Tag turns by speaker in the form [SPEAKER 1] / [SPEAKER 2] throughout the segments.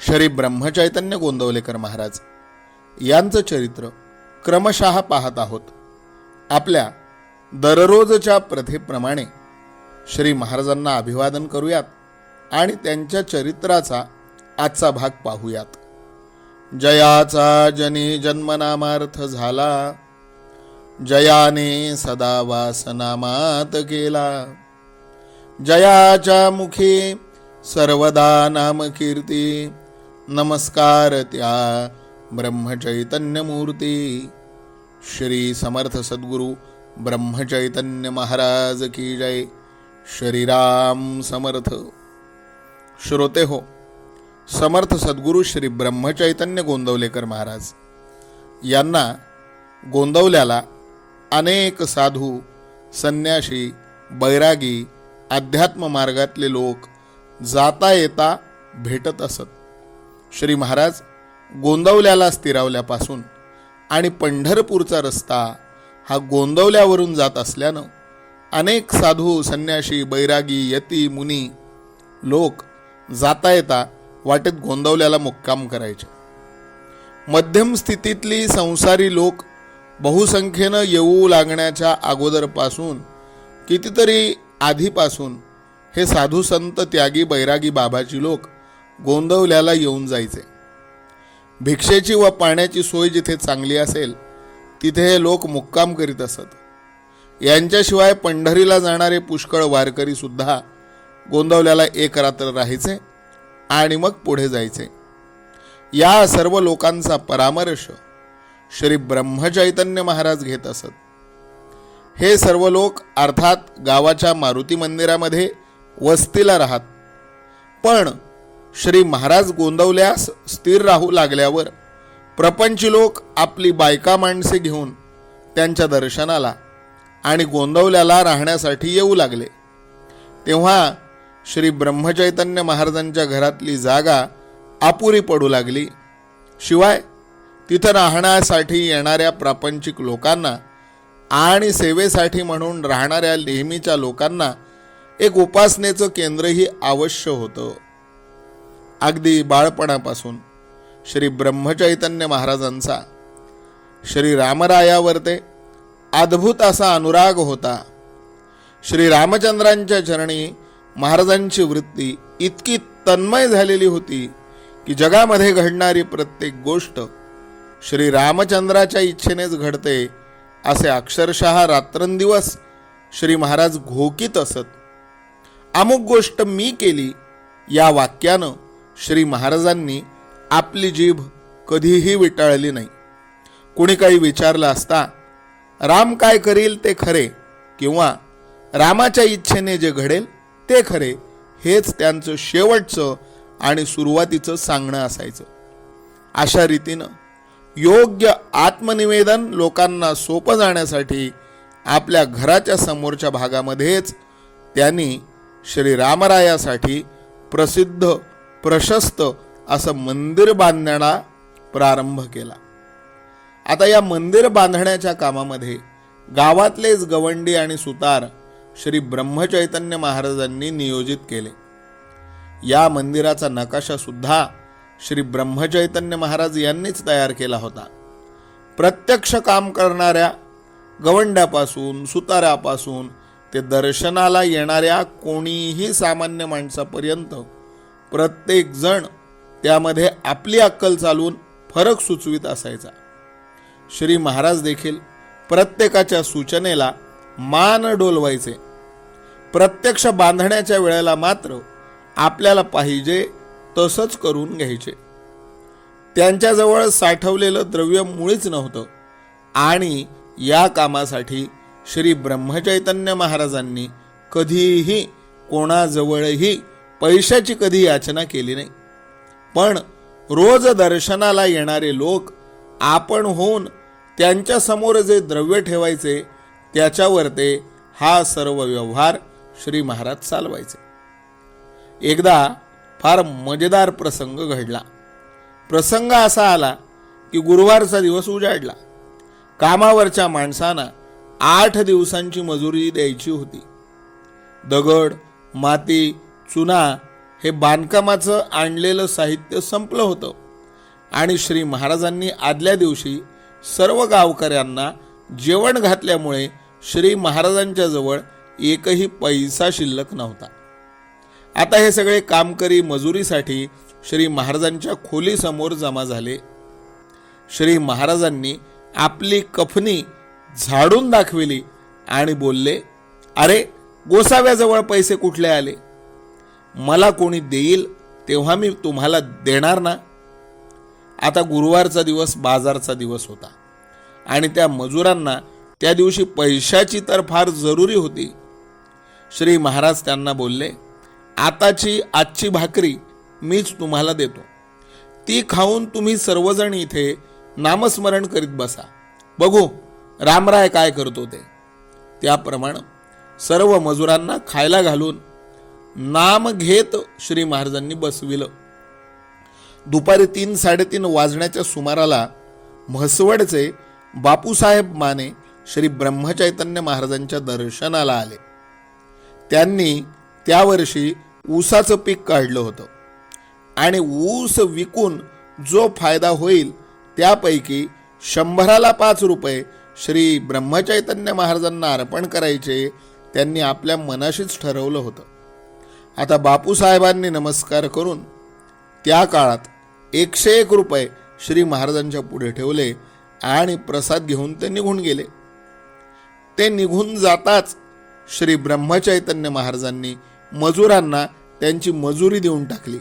[SPEAKER 1] श्री ब्रह्मचैतन्य गोंदवलेकर महाराज. यांचं चरित्र क्रमशः पाहत आहोत. आपल्या दररोजच्या प्रथेप्रमाणे श्री महाराजांना अभिवादन करूयात आणि त्यांच्या चरित्राचा आजचा भाग पाहूयात. जयाचा जनी जन्मनामार्थ झाला. जयाने सदा वासनामात केला जयाच्या मुखी सर्वदा नाम कीर्ती नमस्कार त्या ब्रह्मचैतन्य मूर्ती श्री समर्थ सद्गुरु ब्रह्मचैतन्य महाराज की जय. श्रीराम समर्थ. श्रोते हो समर्थ सद्गुरु श्री ब्रह्मचैतन्य गोंदवलेकर महाराज. यांना गोंदवल्याला अनेक साधू संन्याशी बैरागी अध्यात्म मार्गातले लोक जाता येता भेटत असत. श्री महाराज गोंदवल्याला स्थिरावल्यापासून आणि पंढरपूरचा रस्ता हा गोंदवल्यावरून जात असल्यानं अनेक साधू संन्याशी बैरागी यती मुनी लोक जाता येता वाटेत गोंदवल्याला मुक्काम करायचे. मध्यम स्थितीतली संसारी लोक बहुसंख्येनं येऊ लागण्याच्या अगोदरपासून कितीतरी आधीपासून हे साधू संत त्यागी बैरागी बाबाची लोक गोंदवल्याला येऊन जायचे. भिक्षेची व पाण्याची सोय जिथे चांगली असेल तिथे हे लोक मुक्काम करीत असत. यांच्याशिवाय पंढरीला जाणारे पुष्कळ वारकरी सुद्धा गोंदवल्याला एक रात्र राहायचे आणि मग पुढे जायचे. या सर्व लोकांचा परामर्श श्री ब्रह्मचैतन्य महाराज घेत असत. हे सर्व लोक अर्थात गावाच्या मारुती मंदिरामध्ये वस्तीला राहत. पण श्री महाराज गोंदवल्यास स्थिर राहू लागल्यावर प्रपंची लोक आपली बायका माणसे घेऊन त्यांच्या दर्शनाला आणि गोंदवल्याला राहण्यासाठी येऊ लागले. तेव्हा श्री ब्रह्मचैतन्य महाराजांच्या घरातली जागा अपुरी पडू लागली. शिवाय तिथं राहण्यासाठी येणाऱ्या प्रापंचिक लोकांना आणि सेवेसाठी म्हणून राहणाऱ्या नेहमीच्या लोकांना एक उपासनेचं केंद्रही अवश्य होतं. अगदी बाळपणापासून श्री ब्रह्मचैतन्य महाराजांचा श्री रामरायावर ते अद्भुत असा अनुराग होता. श्री रामचंद्रांच्या चरणी महाराजांची वृत्ती इतकी तन्मय झालेली होती की जगामध्ये घडणारी प्रत्येक गोष्ट श्री रामचंद्राच्या इच्छेनेच घडते असे अक्षरशः रात्रंदिवस श्री महाराज घोकीत असत. अमुक गोष्ट मी केली या वाक्यानं श्री महाराजांनी आपली जीभ कधीही विटाळली नाही. कुणी काही विचारलं असता राम काय करील ते खरे किंवा रामाच्या इच्छेने जे घडेल ते खरे हेच त्यांचं शेवटचं आणि सुरुवातीचं सांगणं असायचं. अशा रीतीनं योग्य आत्मनिवेदन लोकांना सोपं जाण्यासाठी आपल्या घराच्या समोरच्या भागामध्येच त्यांनी श्री रामरायासाठी प्रसिद्ध प्रशस्त असं मंदिर बांधण्याला प्रारंभ केला. आता या मंदिर बांधण्याच्या कामामध्ये गावातलेच गवंडी आणि सुतार श्री ब्रह्मचैतन्य महाराजांनी नियोजित केले. या मंदिराचा नकाशा सुद्धा श्री ब्रह्मचैतन्य महाराज यांनीच तयार केला होता. प्रत्यक्ष काम करणाऱ्या गवंड्यापासून सुतारापासून ते दर्शनाला येणाऱ्या कोणीही सामान्य माणसापर्यंत प्रत्येक जण त्यामध्ये आपली अक्कल चालवून फरक सुचवित असायचा. श्री महाराज देखील प्रत्येकाच्या सूचनेला मान डोलवायचे. प्रत्यक्ष बांधण्याच्या वेळेला मात्र आपल्याला पाहिजे तसंच करून घ्यायचे. त्यांच्याजवळ साठवलेलं द्रव्य मुळीच नव्हतं आणि या कामासाठी श्री ब्रह्मचैतन्य महाराजांनी कधीही कोणाजवळही पैशाची कधी याचना केली नाही. पण रोज दर्शनाला येणारे लोक आपण होऊन त्यांच्यासमोर जे द्रव्य ठेवायचे त्याच्यावर ते हा सर्व व्यवहार श्री महाराज चालवायचे. एकदा फार मजेदार प्रसंग घडला. प्रसंग असा आला की गुरुवारचा दिवस उजाडला. कामावरच्या माणसांना आठ दिवसांची मजुरी द्यायची होती. दगड माती चुना हे बांधकामाचं आणलेलं साहित्य संपलं होतं. आणि श्री महाराजांनी आदल्या दिवशी सर्व गावकऱ्यांना जेवण घातल्यामुळे श्री महाराजांच्या जवळ एकही पैसा शिल्लक नव्हता. आता हे सगळे कामकरी मजुरीसाठी श्री महाराजांच्या खोलीसमोर जमा झाले. श्री महाराजांनी आपली कफनी झाडून दाखविली आणि बोलले अरे गोसाव्याजवळ पैसे कुठले आले? मला कोणी देईल तेव्हा मी तुम्हाला देणार ना? आता गुरुवारचा दिवस बाजारचा दिवस होता. आणि त्या मजुरांना त्या दिवशी पैशाची तर फार जरुरी होती. श्री महाराज त्यांना बोलले आताची आजची भाकरी मीच तुम्हाला देतो. ती खाऊन तुम्ही सर्वजण इथे नामस्मरण करीत बसा. बघू रामराय काय करतो ते. त्याप्रमाणे सर्व मजुरांना खायला घालून नाम घेत श्री महाराजांनी बसविलं. दुपारी तीन साडेतीन वाजण्याच्या सुमाराला म्हसवडचे बापूसाहेब माने श्री ब्रह्मचैतन्य महाराजांच्या दर्शनाला आले. त्यांनी त्यावर्षी ऊसाचं पीक काढलं होतं. आणि ऊस विकून जो फायदा होईल त्यापैकी शंभराला पाच रुपये श्री ब्रह्मचैतन्य महाराजांना अर्पण करायचे त्यांनी आपल्या मनाशीच ठरवलं होतं. आता बापूसाहेबांनी नमस्कार करून त्या काळात एकशे एक रुपये श्री महाराजांच्या पुढे ठेवले आणि प्रसाद घेऊन ते निघून गेले. ते निघून जाताच श्री ब्रह्मचैतन्य महाराजांनी मजुरांना त्यांची मजुरी देऊन टाकली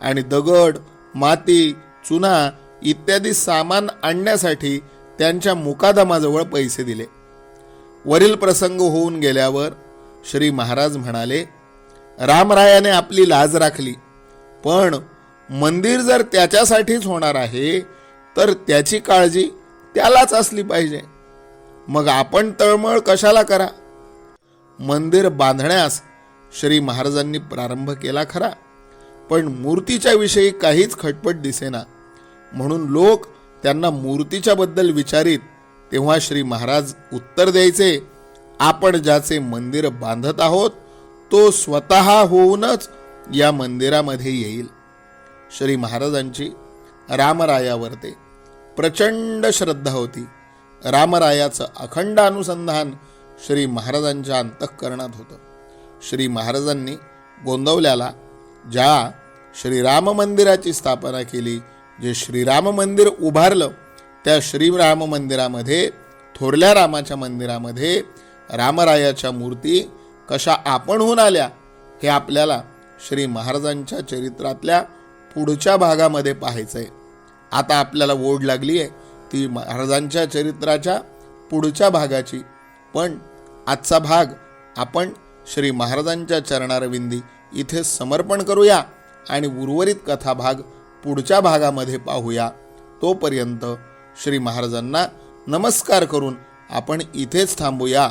[SPEAKER 1] आणि दगड माती चुना इत्यादी सामान आणण्यासाठी त्यांच्या मुकादमाजवळ पैसे दिले. वरील प्रसंग होऊन गेल्यावर श्री महाराज म्हणाले रामरायाने आपली लाज राखली. पण मंदिर जर त्याच्यासाठीच होणार आहे तर त्याची काळजी त्यालाच असली पाहिजे. मग आपण तळमळ कशाला करा? मंदिर बांधण्यास श्री महाराजांनी प्रारंभ केला खरा पण मूर्तीच्या विषयी काहीच खटपट दिसेना. म्हणून लोक त्यांना मूर्तीच्या बद्दल विचारित तेव्हा श्री महाराज उत्तर द्यायचे आपण ज्याचे मंदिर बांधत आहोत तो स्वतः होऊनच या मंदिरामध्ये येईल. श्री महाराजांची रामरायावर ते प्रचंड श्रद्धा होती. रामरायाचं अखंड अनुसंधान श्री महाराजांच्या अंतःकरणात होतं. श्री महाराजांनी गोंदवल्याला ज्या श्रीराम मंदिराची स्थापना केली जे श्रीराम मंदिर उभारलं त्या श्रीराम मंदिरामध्ये थोरल्या रामाच्या मंदिरामध्ये रामरायाच्या मूर्ती कशा आपणहून आल्या हे आपल्याला श्री महाराजांच्या चरित्रातल्या पुढच्या भागामध्ये पाहायचं आहे आता आपल्याला ओढ लागली आहे ती महाराजांच्या चरित्राच्या पुढच्या भागाची. पण आजचा भाग आपण श्री महाराजांच्या चरणारविंदी इथे समर्पण करूया आणि उर्वरित कथा भाग पुढच्या भागामध्ये पाहूया. तोपर्यंत श्री महाराजांना नमस्कार करून आपण इथेच थांबूया.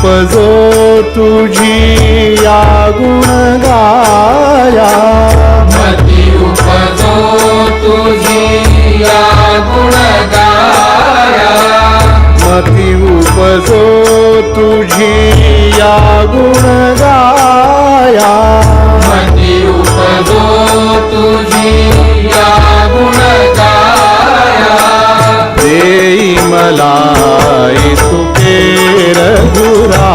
[SPEAKER 2] उपजो तुझी या गुण गाया
[SPEAKER 3] मती उपजो तुझी या गुणगाया.
[SPEAKER 2] मती उपजो तुझी या गुण गाया
[SPEAKER 3] मती उपजो तुझी या गुणगाया.
[SPEAKER 2] देई मला ரகுரா